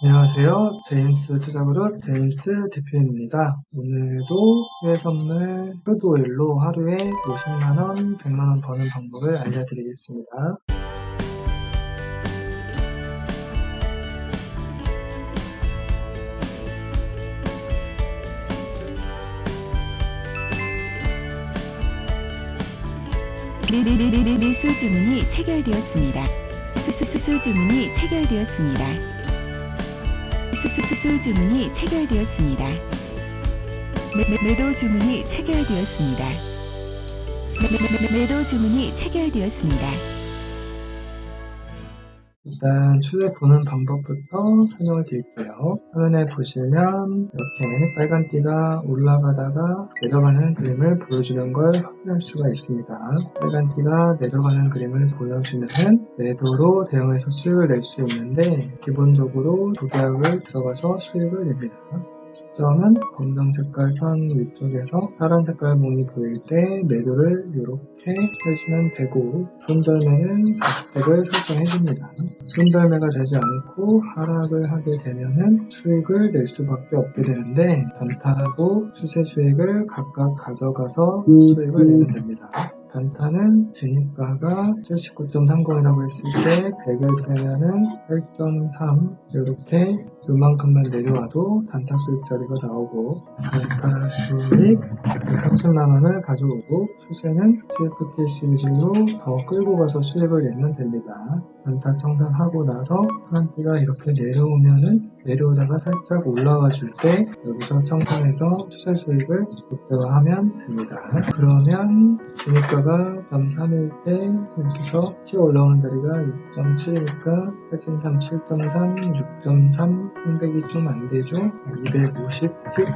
안녕하세요. 제임스 투자그룹 제임스 대표입니다. 오늘도 해외 선물 푸드오일로 하루에 50만원, 100만원 버는 방법을 알려드리겠습니다. 매수 주문이 체결되었습니다. 수수 주문이 체결되었습니다. 수수 주문이 체결되었습니다. 매- 매- 매도 주문이 체결되었습니다. 매도 주문이 체결되었습니다. 일단 추세 보는 방법부터 설명을 드릴게요. 화면에 보시면 이렇게 빨간 띠가 올라가다가 내려가는 그림을 보여주는 걸 확인할 수가 있습니다. 빨간 띠가 내려가는 그림을 보여주면은 매도로 대응해서 수익을 낼 수 있는데 기본적으로 도계약을 들어가서 수익을 냅니다. 시점은 검정 색깔 선 위쪽에서 파란 색깔 몽이 보일 때 매도를 이렇게 해주면 되고 손절매는 40팩을 설정해줍니다. 손절매가 되지 않고 하락을 하게 되면은 수익을 낼 수밖에 없게 되는데 단타하고 추세 수익을 각각 가져가서 수익을 내면 됩니다. 단타는 진입가가 79.30이라고 했을 때 100을 빼면은 8.3 이렇게 요만큼만 내려와도 단타 수익 자리가 나오고 단타 수익 3천만 원을 가져오고 추세는 TFT 시리즈로 더 끌고 가서 수익을 내면 됩니다. 단타 청산하고 나서 파란띠가 이렇게 내려오면은 내려오다가 살짝 올라와 줄 때 여기서 청산해서 추세 수익을 극대화하면 됩니다. 그러면 진입가가 0.3일 때 이렇게 해서 튀어 올라오는 자리가 6.7이니까 8.3, 7.3, 6.3, 300이 좀 안 되죠? 250팁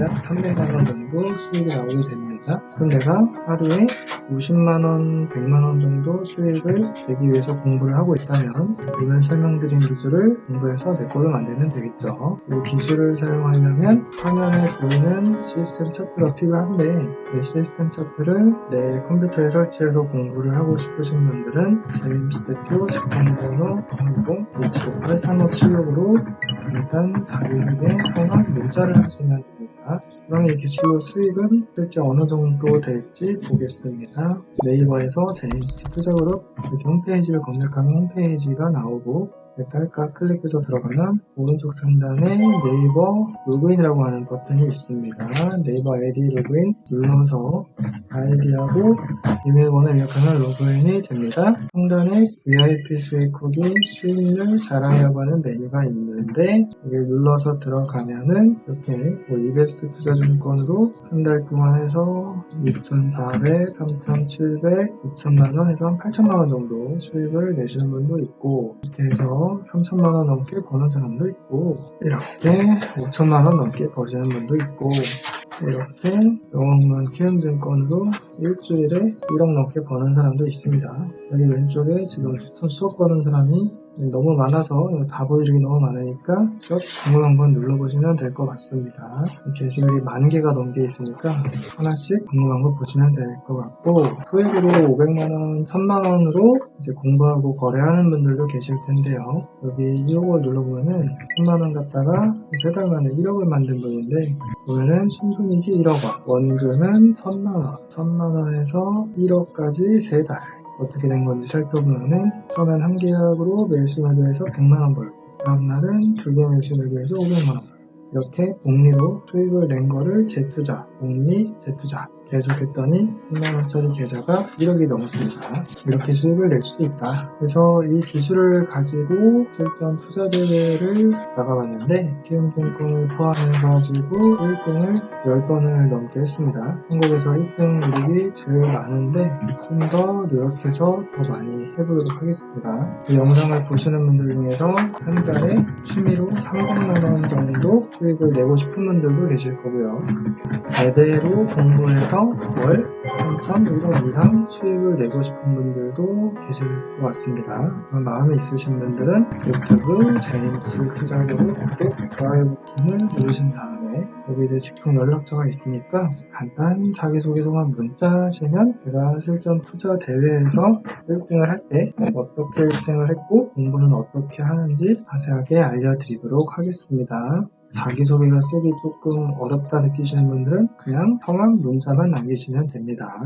약 300만원 정도 수익이 나오게 됩니다. 그럼 내가 하루에 50만원, 100만원 정도 수익을 내기 위해서 공부를 하고 있다 면 오늘 설명드린 기술을 공부해서 내 걸로 만들면 되겠죠. 이 기술을 사용하려면 화면에 보이는 시스템 차트가 필요한데 이 시스템 차트를 내 컴퓨터에 설치해서 공부를 하고 싶으신 분들은 제임스 대표 직통번호 010-2758-3576으로 간단 자료의 성함 문자를 하시면 됩니다. 그럼 이 기출로 수익은 실제 어느 정도 될지 보겠습니다. 네이버에서 제임스 투자그룹 홈페이지를 검색하면 홈페이지가 나오고 깔까 클릭해서 들어가면 오른쪽 상단에 네이버 로그인이라고 하는 버튼이 있습니다. 네이버 아이디 로그인 눌러서 아이디하고 비밀번호 입력하면 로그인이 됩니다. 상단에 VIP 수익 후기 수익률 자랑이라고 하는 메뉴가 있는데 이걸 눌러서 들어가면은 이렇게 뭐 이베스트 투자증권으로 한 달 동안 해서 2,400, 3,700, 6천만원 해서 한 8천만원 정도 수익을 내시는 분도 있고 이렇게 해서 3천만원 넘게 버는 사람도 있고 이렇게 5천만원 넘게 버시는 분도 있고 이렇게 영업문 키움증권으로 일주일에 1억 넘게 버는 사람도 있습니다. 여기 왼쪽에 지금 추천 수억 버는 사람이 너무 많아서 다 보이기 너무 많으니까 쭉 궁금 한번 눌러보시면 될 것 같습니다. 게시글이 만 개가 넘게 있으니까 하나씩 궁금한 거 보시면 될 것 같고 소액으로 500만원, 1000만원으로 이제 공부하고 거래하는 분들도 계실 텐데요. 여기 1억을 눌러보면은 1000만원 갖다가 3달 만에 1억을 만든 분인데 보면은 순손익이 1억 원, 원금은 1000만원, 1000만원에서 1억까지 3달 어떻게 된 건지 살펴보면 은 처음엔 한 계약으로 매수 매도해서 100만원 벌고 다음날은 두 개 매수 매도해서 500만원 벌고 이렇게 복리로 수익을 낸 거를 재투자, 복리, 재투자 계속 했더니 100만원짜리 계좌가 1억이 넘었습니다. 이렇게 수익을 낼 수도 있다. 그래서 이 기술을 가지고 실전 투자 대회를 나가봤는데 키움증권을 포함해 가지고 1등을 10번을 넘게 했습니다. 한국에서 1등 이익이 제일 많은데 좀 더 노력해서 더 많이 해보도록 하겠습니다. 이 영상을 보시는 분들 중에서 한 달에 취미로 300만 원 정도 수익을 내고 싶은 분들도 계실 거고요. 제대로 공부해서 월 3천 1억 이상 수익을 내고 싶은 분들도 계실 것 같습니다. 그런 마음이 있으신 분들은 유튜브 제임스 투자그룹 구독, 좋아요 버튼을 누르신 다음에 다음에 여기 이제 직통 연락처가 있으니까 간단 자기소개서만 문자 하시면 제가 실전 투자 대회에서 1등을 할 때 어떻게 1등을 했고 공부는 어떻게 하는지 자세하게 알려드리도록 하겠습니다. 자기소개가 쓰기 조금 어렵다 느끼시는 분들은 그냥 성함 문자만 남기시면 됩니다.